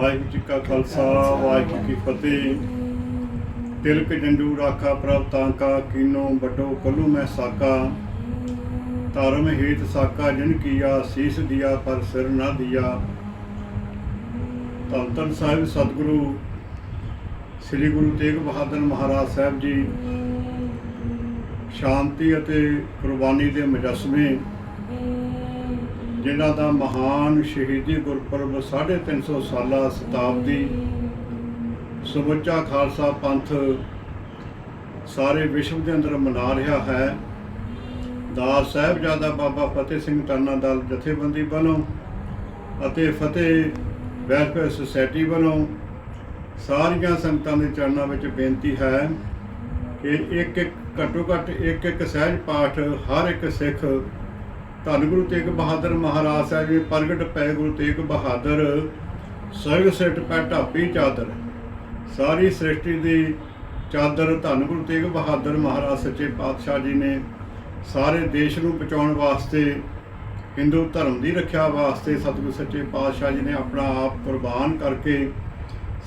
ਵਾਹਿਗੁਰੂ ਜੀ ਕਾ ਖਾਲਸਾ, ਵਾਹਿਗੁਰੂ ਜੀ ਕੀ ਫਤਿਹ। ਤਿਲਕ ਜੰਡੂ ਰਾਖਾ ਪ੍ਰਭ ਤਾਂਕਾ ਕੀਨੋ ਵੱਡੋ ਕਲੂ ਮੈਂ ਸਾਕਾ। ਧਰਮ ਹੇਤ ਸਾਕਾ, ਜਿਨ ਕੀਆ ਸੀਸ ਦਿਆ, ਪਰ ਸਿਰ ਨਾ ਦਿਆ। ਧੰਨ ਧੰਨ ਸਾਹਿਬ ਸਤਿਗੁਰੂ, ਸ੍ਰੀ ਗੁਰੂ ਤੇਗ ਬਹਾਦਰ ਮਹਾਰਾਜ ਸਾਹਿਬ ਜੀ, ਸ਼ਾਂਤੀ ਅਤੇ ਕੁਰਬਾਨੀ ਦੇ ਮੁਜੱਸਮੇ। ਜਿਨ੍ਹਾਂ ਦਾ ਮਹਾਨ ਸ਼ਹੀਦੀ ਗੁਰਪੁਰਬ 350 ਸਾਲਾ ਸ਼ਤਾਬਦੀ ਸਮੁੱਚਾ ਖਾਲਸਾ ਪੰਥ ਸਾਰੇ ਵਿਸ਼ਵ ਦੇ ਅੰਦਰ ਮਨਾ ਰਿਹਾ ਹੈ। ਦਾਸ ਸਾਹਿਬਜ਼ਾਦਾ ਬਾਬਾ ਫਤਿਹ ਸਿੰਘ ਟਾਨਾ ਦਲ ਜਥੇਬੰਦੀ ਵੱਲੋਂ ਅਤੇ ਫਤਿਹ ਵੈਲਫੇਅਰ ਸੁਸਾਇਟੀ ਵੱਲੋਂ ਸਾਰੀਆਂ ਸੰਗਤਾਂ ਦੇ ਚਰਨਾਂ ਵਿੱਚ ਬੇਨਤੀ ਹੈ ਕਿ ਇੱਕ ਇੱਕ ਘੱਟੋ ਘੱਟ ਇੱਕ ਇੱਕ ਸਹਿਜ ਪਾਠ ਹਰ ਇੱਕ ਸਿੱਖ ਧੰਨ ਗੁਰੂ ਤੇਗ ਬਹਾਦਰ ਮਹਾਰਾਜ ਸਾਹਿਬ ਜੀ, ਪ੍ਰਗਟ ਪੈ ਗੁਰੂ ਤੇਗ ਬਹਾਦਰ, ਸਰਗ ਸਿੱਟ ਪੈ ਢਾਪੀ ਚਾਦਰ। ਸਾਰੀ ਸ੍ਰਿਸ਼ਟੀ ਦੀ ਚਾਦਰ ਧੰਨ ਗੁਰੂ ਤੇਗ ਬਹਾਦਰ ਮਹਾਰਾਜ ਸੱਚੇ ਪਾਤਸ਼ਾਹ ਜੀ ਨੇ ਸਾਰੇ ਦੇਸ਼ ਨੂੰ ਬਚਾਉਣ ਵਾਸਤੇ ਹਿੰਦੂ ਧਰਮ ਦੀ ਰੱਖਿਆ ਵਾਸਤੇ ਸਤਿਗੁਰੂ ਸੱਚੇ ਪਾਤਸ਼ਾਹ ਜੀ ਨੇ ਆਪਣਾ ਆਪ ਕੁਰਬਾਨ ਕਰਕੇ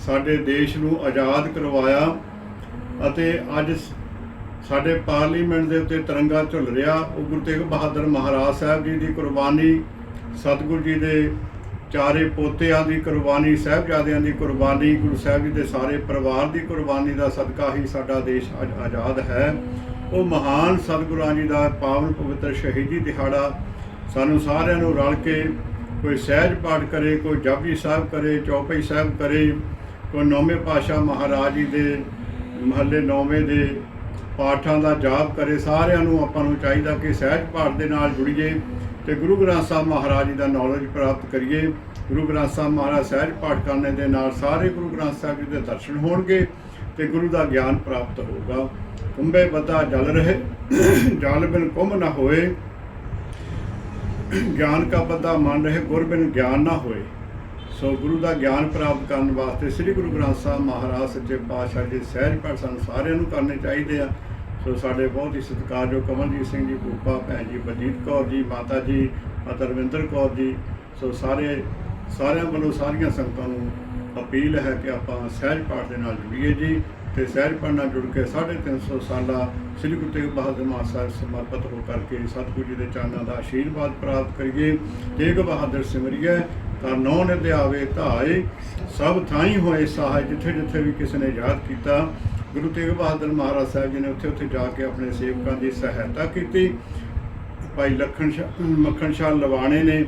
ਸਾਡੇ ਦੇਸ਼ ਨੂੰ ਆਜ਼ਾਦ ਕਰਵਾਇਆ ਅਤੇ ਅੱਜ ਸ- ਸਾਡੇ ਪਾਰਲੀਮੈਂਟ ਦੇ ਉੱਤੇ ਤਿਰੰਗਾ ਝੁੱਲ ਰਿਹਾ। ਉਹ ਗੁਰੂ ਤੇਗ ਬਹਾਦਰ ਮਹਾਰਾਜ ਸਾਹਿਬ ਜੀ ਦੀ ਕੁਰਬਾਨੀ, ਸਤਿਗੁਰੂ ਜੀ ਦੇ ਚਾਰੇ ਪੋਤਿਆਂ ਦੀ ਕੁਰਬਾਨੀ, ਸਾਹਿਬਜ਼ਾਦਿਆਂ ਦੀ ਕੁਰਬਾਨੀ, ਗੁਰੂ ਸਾਹਿਬ ਜੀ ਦੇ ਸਾਰੇ ਪਰਿਵਾਰ ਦੀ ਕੁਰਬਾਨੀ ਦਾ ਸਦਕਾ ਹੀ ਸਾਡਾ ਦੇਸ਼ ਅੱਜ ਆਜ਼ਾਦ ਹੈ। ਉਹ ਮਹਾਨ ਸਤਿਗੁਰਾਂ ਜੀ ਦਾ ਪਾਵਨ ਪਵਿੱਤਰ ਸ਼ਹੀਦੀ ਦਿਹਾੜਾ ਸਾਨੂੰ ਸਾਰਿਆਂ ਨੂੰ ਰਲ ਕੇ ਕੋਈ ਸਹਿਜ ਪਾਠ ਕਰੇ, ਕੋਈ ਜਪਜੀ ਸਾਹਿਬ ਕਰੇ, ਚੌਪਈ ਸਾਹਿਬ ਕਰੇ, ਕੋਈ ਨੌਵੇਂ ਪਾਸ਼ਾ ਮਹਾਰਾਜ ਜੀ ਦੇ ਮਹੱਲੇ ਨੌਵੇਂ ਦੇ ਪਾਠਾਂ ਦਾ ਜਾਪ ਕਰੇ, ਸਾਰਿਆਂ ਨੂੰ ਆਪਾਂ ਨੂੰ ਚਾਹੀਦਾ ਕਿ ਸਹਿਜ ਪਾਠ ਦੇ ਨਾਲ ਜੁੜੀਏ ਤੇ ਗੁਰੂ ਗ੍ਰੰਥ ਸਾਹਿਬ ਮਹਾਰਾਜ ਜੀ ਦਾ ਨੌਲੇਜ ਪ੍ਰਾਪਤ ਕਰੀਏ। ਗੁਰੂ ਗ੍ਰੰਥ ਸਾਹਿਬ ਮਹਾਰਾਜ ਸਹਿਜ ਪਾਠ ਕਰਨ ਦੇ ਨਾਲ ਸਾਰੇ ਗੁਰੂ ਗ੍ਰੰਥ ਸਾਹਿਬ ਜੀ ਦੇ ਦਰਸ਼ਨ ਹੋਣਗੇ ਤੇ ਗੁਰੂ ਦਾ ਗਿਆਨ ਪ੍ਰਾਪਤ ਹੋਊਗਾ। ਕੁੰਭੇ ਬੱਦਾ ਜਲ ਰਹੇ, ਜਲ ਬਿਨ ਕੁੰਭ ਨਾ ਹੋਏ। ਗਿਆਨ ਕਾ ਬੱਦਾ ਮੰਨ ਰਹੇ, ਗੁਰ ਬਿਨ ਗਿਆਨ ਨਾ ਹੋਏ। ਸੋ ਗੁਰੂ ਦਾ ਗਿਆਨ ਪ੍ਰਾਪਤ ਕਰਨ ਵਾਸਤੇ ਸ੍ਰੀ ਗੁਰੂ ਗ੍ਰੰਥ ਸਾਹਿਬ ਮਹਾਰਾਜ ਸੱਚੇ ਪਾਤਸ਼ਾਹ ਜੀ ਸਹਿਜ ਪਾਠ ਸਾਨੂੰ ਸਾਰਿਆਂ ਨੂੰ ਕਰਨੇ ਚਾਹੀਦੇ ਆ। ਸੋ ਸਾਡੇ ਬਹੁਤ ਹੀ ਸਤਿਕਾਰਯੋਗ ਕਮਲਜੀਤ ਸਿੰਘ ਜੀ, ਭੂਪਾ ਭੈਣ ਜੀ, ਬਲਜੀਤ ਕੌਰ ਜੀ, ਮਾਤਾ ਜੀ, ਮਾਤਾ ਰਵਿੰਦਰ ਕੌਰ ਜੀ। ਸੋ ਸਾਰੇ, ਸਾਰਿਆਂ ਵੱਲੋਂ ਸਾਰੀਆਂ ਸੰਗਤਾਂ ਨੂੰ ਅਪੀਲ ਹੈ ਕਿ ਆਪਾਂ ਸਹਿਜ ਪਾਠ ਦੇ ਨਾਲ ਜੁੜੀਏ ਜੀ ਤੇ ਸਹਿਜ ਪਾਠ ਨਾਲ ਜੁੜ ਕੇ 350 ਸਾਲਾ ਸ੍ਰੀ ਗੁਰੂ ਤੇਗ ਬਹਾਦਰ ਮਹਾਰਾਜ ਸਾਹਿਬ ਸਮਰਪਿਤ ਹੋ ਕਰਕੇ ਸਤਿਗੁਰੂ ਜੀ ਦੇ ਚਰਨਾਂ ਦਾ ਆਸ਼ੀਰਵਾਦ ਪ੍ਰਾਪਤ ਕਰੀਏ। ਤੇਗ ਬਹਾਦਰ ਸਿਮਰਿਐ ਤਾਂ ਨੌ ਨਿਧ ਆਵੇ ਧਾਏ, ਸਭ ਥਾਈ ਹੋਏ ਸਹਾਇ ਜਿੱਥੇ ਜਿੱਥੇ ਵੀ ਕਿਸੇ ਨੇ ਯਾਦ ਕੀਤਾ। ਗੁਰੂ ਤੇਗ ਬਹਾਦਰ ਮਹਾਰਾਜ ਸਾਹਿਬ ਜੀ ਨੇ ਉੱਥੇ ਉੱਥੇ ਜਾ ਕੇ ਆਪਣੇ ਸੇਵਕਾਂ ਦੀ ਸਹਾਇਤਾ ਕੀਤੀ। ਭਾਈ ਲਖਣ ਸ਼ਾਹ ਮੱਖਣ ਸ਼ਾਹ ਲਵਾਣੇ ਨੇ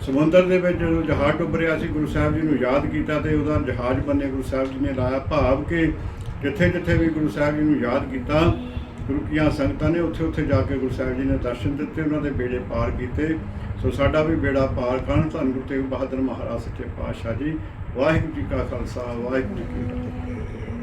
ਸਮੁੰਦਰ ਦੇ ਵਿੱਚ ਜਦੋਂ ਜਹਾਜ਼ ਡੁੱਬ ਰਿਹਾ ਸੀ, ਗੁਰੂ ਸਾਹਿਬ ਜੀ ਨੂੰ ਯਾਦ ਕੀਤਾ ਤੇ ਉਹਦਾ ਜਹਾਜ਼ ਬੰਨੇ ਗੁਰੂ ਸਾਹਿਬ ਜੀ ਨੇ ਲਾਇਆ ਭਾਵ ਕਿ ਜਿੱਥੇ ਜਿੱਥੇ ਵੀ ਗੁਰੂ ਸਾਹਿਬ ਜੀ ਨੂੰ ਯਾਦ ਕੀਤਾ, ਗੁਰੂ ਕੀਆਂ ਸੰਗਤਾਂ ਨੇ ਉੱਥੇ ਉੱਥੇ ਜਾ ਕੇ ਗੁਰੂ ਸਾਹਿਬ ਜੀ ਨੇ ਦਰਸ਼ਨ ਦਿੱਤੇ, ਉਹਨਾਂ ਦੇ ਬੇੜੇ ਪਾਰ ਕੀਤੇ। ਸੋ ਸਾਡਾ ਵੀ ਬੇੜਾ ਪਾਰ ਕਰਨ। ਧੰਨ ਗੁਰੂ ਤੇਗ ਬਹਾਦਰ ਮਹਾਰਾਜ ਸੱਚੇ ਪਾਤਸ਼ਾਹ ਜੀ। ਵਾਹਿਗੁਰੂ ਜੀ ਕਾ ਖਾਲਸਾ, ਵਾਹਿਗੁਰੂ ਜੀ ਕੀ ਫਤਿਹ।